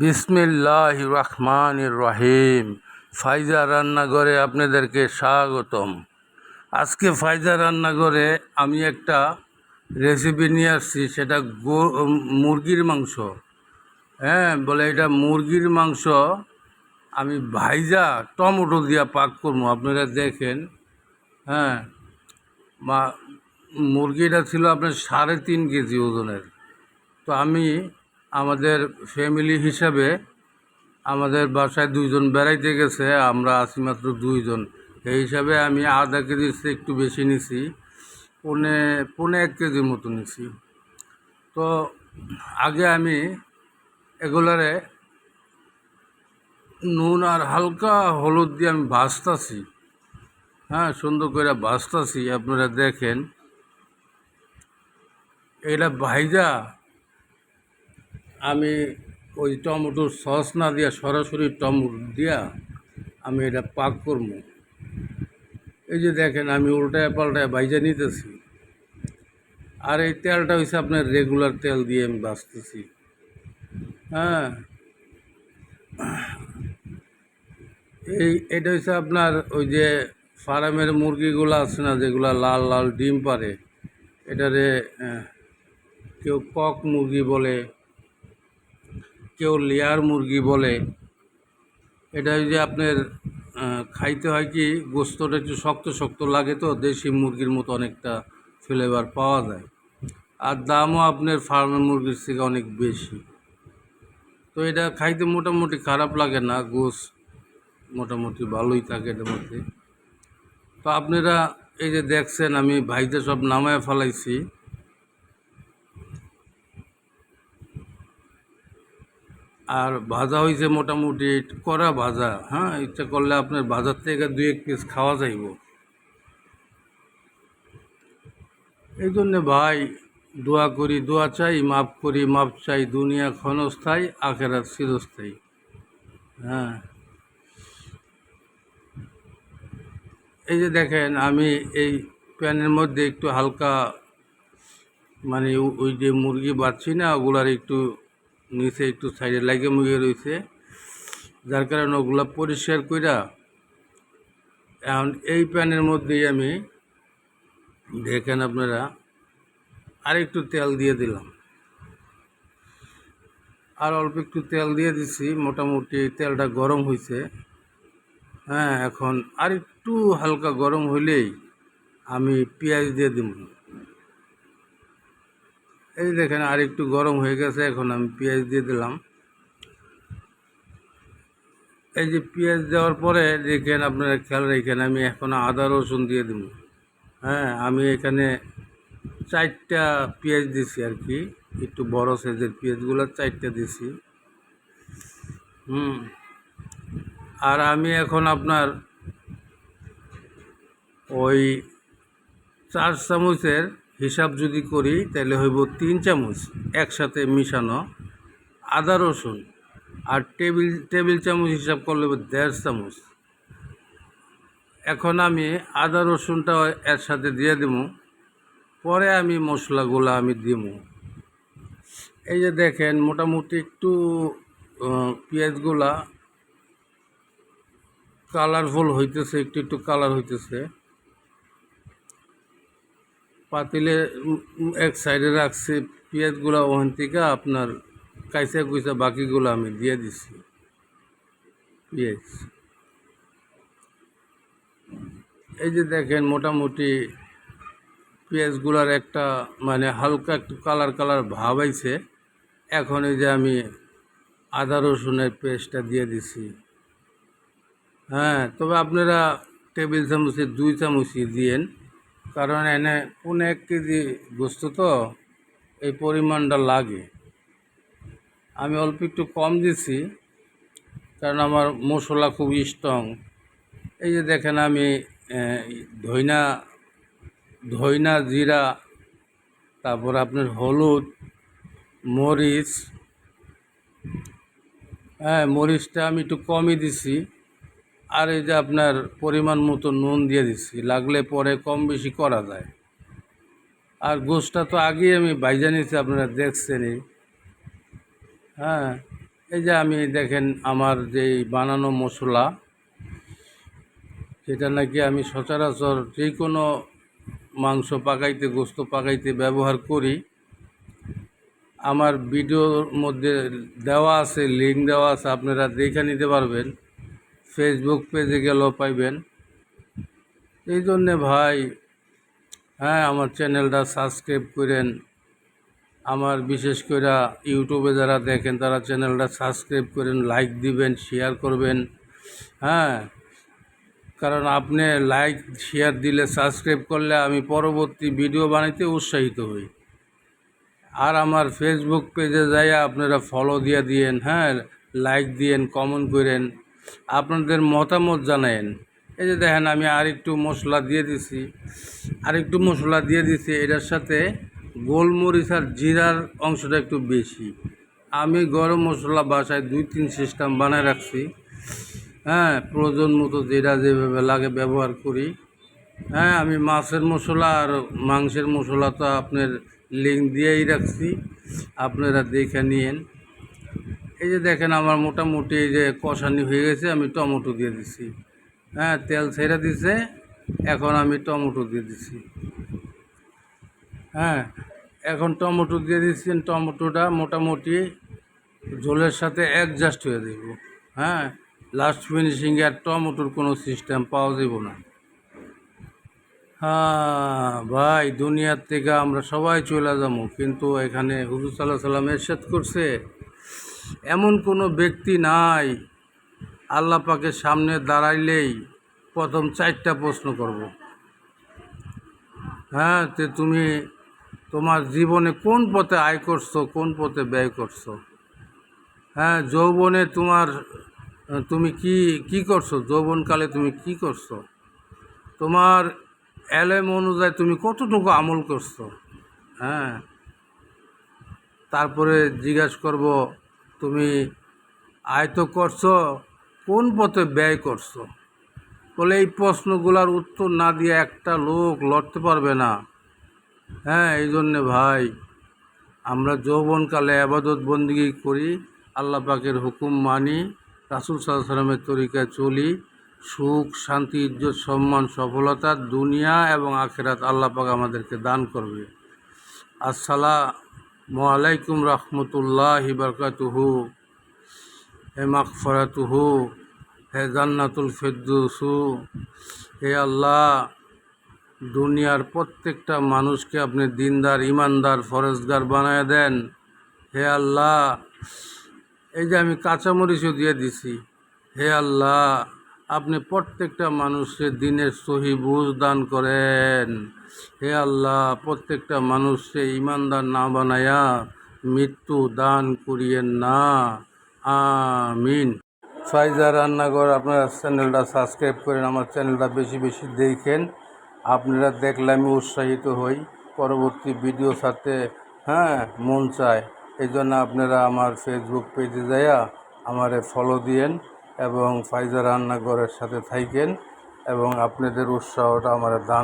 বিসমিল্লাহ রহমান রহিম। ফাইজা রান্নাঘরে আপনাদেরকে স্বাগতম। আজকে ফাইজা রান্নাঘরে আমি একটা রেসিপি নিয়ে আসছি, সেটা গো, মুরগির মাংস। হ্যাঁ বলে এটা মুরগির মাংস, আমি ভাইজা টমেটো দিয়া পাক করব, আপনারা দেখেন। হ্যাঁ মা, মুরগিটা ছিল আপনার সাড়ে তিন কেজি ওজনের। তো আমি আমাদের ফ্যামিলি হিসাবে আমাদের বাসায় দুইজন বেড়াইতে গেছে, আমরা আছি মাত্র দুইজন। এই হিসাবে আমি আধা কেজির একটু বেশি নিছি, পনে পনে এক কেজির মতো নিছি। তো আগে আমি এগুলারে নুন আর হালকা হলুদ দিয়ে আমি ভাজতাছি। হ্যাঁ সুন্দর করে ভাজতাছি, আপনারা দেখেন। এটা ভাইজা আমি ওই টমেটোর সস না দিয়া সরাসরি টমেটো দিয়া আমি এটা পাক করব। এই যে দেখেন, আমি উল্টায় পাল্টায় ভাইজা নিতেছি। আর এই তেলটা হচ্ছে আপনার রেগুলার তেল দিয়ে আমি বাঁচতেছি। হ্যাঁ। এই, এটা হচ্ছে আপনার ওই যে ফার্মের মুরগিগুলো আছে না, যেগুলো লাল লাল ডিম পারে এটারে কেউ কক মুরগি বলে কেউ লেয়ার মুরগি বলে, এটা যে আপনার খাইতে হয় কি, গোস্তটা একটু শক্ত শক্ত লাগে তো, দেশি মুরগির মতো অনেকটা ফ্লেভার পাওয়া যায়। আর দামও আপনার ফার্মের মুরগির থেকে অনেক বেশি। তো এটা খাইতে মোটামুটি খারাপ লাগে না গোস মোটামুটি ভালোই থাকে এটার মধ্যে। তো আপনারা এই যে দেখছেন, আমি ভাইতে সব নামায় ফেলাইছি। আর ভাজা হয়েছে মোটামুটি করা ভাজা হ্যাঁ? ইচ্ছা করলে আপনার বাজার থেকে দুই এক পিস খাওয়া যাইব। এই জন্যে ভাই দোয়া করি, দোয়া চাই মাপ করি মাপ চাই, দুনিয়া ক্ষণস্থায়ী, আখেরাত চিরস্থায়ী। হ্যাঁ। এই যে দেখেন, আমি এই প্যানের মধ্যে একটু হালকা মানে ওই যে মুরগি বাচ্ছি না, ওগুলার একটু নিচে একটু সাইডে লাগে মুগে রয়েছে। যার কারণে ওগুলা পরিষ্কার কইরা এখন এই প্যানের মধ্যেই আমি দেখেন আপনারা আর একটু তেল দিয়ে দিলাম। আর অল্প একটু তেল দিয়ে দিছি, মোটামুটি তেলটা গরম হয়েছে হ্যাঁ এখন আর একটু হালকা গরম হইলেই আমি পেঁয়াজ দিয়ে দিব। এই দেখেন, আর একটু গরম হয়ে গেছে, এখন আমি পেঁয়াজ দিয়ে দিলাম। এই যে পেঁয়াজ দেওয়ার পরে দেখেন, আপনারা খেয়াল রেখেন, আমি এখন আদা রসুন দিয়ে দেবো। হ্যাঁ আমি এখানে চারটা পেঁয়াজ দিছি আর কি, একটু বড় সাইজের পেঁয়াজগুলো চারটা দিছি। হুম, আর আমি এখন আপনার ওই চার চামচের হিসাব যদি করি, তাহলে হইব তিন চামচ একসাথে মিশানো আদা রসুন। আর টেবিল টেবিল চামচ হিসাব করলে দেড় চামচ। এখন আমি আদা রসুনটা এর সাথে দিয়ে দেবো। পরে আমি মশলাগুলো আমি দিব। এই যে দেখেন, মোটামুটি একটু পেঁয়াজগুলা কালারফুল হইতেছে, একটু একটু কালার হইতেছে। পাতিলে এক সাইডে রাখছি, পেঁয়াজগুলো ওখান থেকে আপনার কাইসা কুইসা বাকিগুলো আমি দিয়ে দিছি। পেঁয়াজ। এই যে দেখেন, মোটামুটি পেঁয়াজগুলার একটা মানে হালকা একটু কালার কালার ভাব আইছে। এখন এই যে আমি আদা রসুনের পেস্টটা দিয়ে দিছি। হ্যাঁ তবে আপনারা টেবিল চামচে দুই চামচই দিয়েন। কারণ এনে পনেরো এক কেজি গোস্ত তো, এই পরিমাণটা লাগে। আমি অল্প একটু কম দিছি, কারণ আমার মশলা খুব স্ট্রং এই যে দেখেন আমি ধইনা ধইনা, জিরা, তারপর আপনার হলুদ, মরিচ হ্যাঁ মরিচটা আমি একটু কমই দিছি। আর এই যে আপনার পরিমাণ মতো নুন দিয়ে দিচ্ছি, লাগলে পরে কম বেশি করা যায়। আর গোশটা তো আগেই আমি বাইজা নিয়েছি আপনারা দেখছেনই। হ্যাঁ এই যে আমি দেখেন আমার যেই বানানো মশলা যেটা নাকি আমি সচরাচর যে কোনো মাংস পাকাইতে, গোস্ত পাকাইতে ব্যবহার করি। আমার ভিডিওর মধ্যে দেওয়া আছে, লিঙ্ক দেওয়া আছে, আপনারা দেখে নিতে পারবেন। ফেসবুক পেজে গেলেও পাইবেন। এই জন্যে ভাই হ্যাঁ আমার চ্যানেলটা সাবস্ক্রাইব করেন। আমার বিশেষ করে ইউটিউবে যারা দেখেন, তারা চ্যানেলটা সাবস্ক্রাইব করেন লাইক দিবেন শেয়ার করবেন। হ্যাঁ কারণ আপনি লাইক শেয়ার দিলে সাবস্ক্রাইব করলে আমি পরবর্তী ভিডিও বানাইতে উৎসাহিত হই। আর আমার ফেসবুক পেজে যাইয়া আপনারা ফলো দিয়ে দিয়েন হ্যাঁ লাইক দিয়েন কমেন্ট করেন। আপনাদের মতামত জানায়েন। এই যে দেখেন, আমি আরেকটু মশলা দিয়ে দিছি। আর একটু মশলা দিয়ে দিছি, এটার সাথে গোলমরিচ আর জিরার অংশটা একটু বেশি। আমি গরম মশলা বাসায় দুই তিন সিস্টেম বানায় রাখছি। হ্যাঁ প্রয়োজন মতো যেটা যেভাবে লাগে ব্যবহার করি। হ্যাঁ আমি মাছের মশলা আর মাংসের মশলা তো আপনার লিঙ্ক দিয়েই রাখছি। আপনারা দেখে নিয়েন। এই যে দেখেন আমার মোটামুটি এই যে কষানি হয়ে গেছে, আমি টমেটো দিয়ে দিছি। হ্যাঁ তেল ছেড়ে দিছে, এখন আমি টমেটো দিয়ে দিছি। হ্যাঁ এখন টমেটো দিয়ে দিচ্ছেন টমেটোটা মোটামুটি ঝোলের সাথে অ্যাডজাস্ট হয়ে দেব হ্যাঁ লাস্ট ফিনিশিংয়ে আর টমেটোর কোনো সিস্টেম পাওয়া যাব না। হ্যাঁ ভাই, দুনিয়ার থেকে আমরা সবাই চলে যাব, কিন্তু এখানে হুজুর সাল্লাহ সাল্লাম এরশাদ করছে। এমন কোনো ব্যক্তি নাই। আল্লাহ পাকের সামনে দাঁড়াইলেই প্রথম চারটা প্রশ্ন করব। হ্যাঁ তে তুমি তোমার জীবনে কোন পথে আয় করছ, কোন পথে ব্যয় করছ? হ্যাঁ যৌবনে তোমার, তুমি কি কি করছ? যৌবনকালে তুমি কি করছ? তোমার অ্যালেম অনুযায়ী তুমি কতটুকু আমল করছ? হ্যাঁ তারপরে জিজ্ঞাসা করব তুমি আয়ত করছ, কোন পথে ব্যয় করছ? বলে এই প্রশ্নগুলোর উত্তর না দিয়ে একটা লোক লড়তে পারবে না। হ্যাঁ এই জন্যে ভাই, আমরা যৌবনকালে আবাদত বন্দিগি করি, আল্লাহ পাকের হুকুম মানি, রাসুল সাল্লামের তরিকায় চলি। সুখ, শান্তি, ইজ্জত, সম্মান, সফলতা দুনিয়া এবং আখেরাত আল্লাহ পাক আমাদেরকে দান করবে। আসসালামু আলাইকুম রহমতুল্লাহ বরকাতুহু, হে মাকফরাতুহু হে জান্নাতুল ফেরদুসু, হে আল্লাহ, দুনিয়ার প্রত্যেকটা মানুষকে আপনি দিনদার ইমানদার ফরেজগার বানায় দেন। হে আল্লাহ, এই যে আমি কাঁচামরিচও দিয়ে দিছি। হে আল্লাহ আপনি প্রত্যেকটা মানুষের দিনের সহি বুঝ দান করেন। হে আল্লাহ, প্রত্যেকটা মানুষকে ইমানদার না বানায়া মৃত্যু দান করিয়েন না। আমিন। ফাইজা রান্নাঘর, আপনারা চ্যানেলটা সাবস্ক্রাইব করেন, আমার চ্যানেলটা বেশি বেশি দেখেন। আপনারা দেখলে আমি উৎসাহিত হই, পরবর্তী ভিডিও সাথে হ্যাঁ মন চায়। এই জন্য আপনারা আমার ফেসবুক পেজে যাইয়া আমারে ফলো দিয়েন। এবং ফাইজা রান্নাঘরের সাথে থাকেন এবং আপনাদের উৎসাহটা আমার দান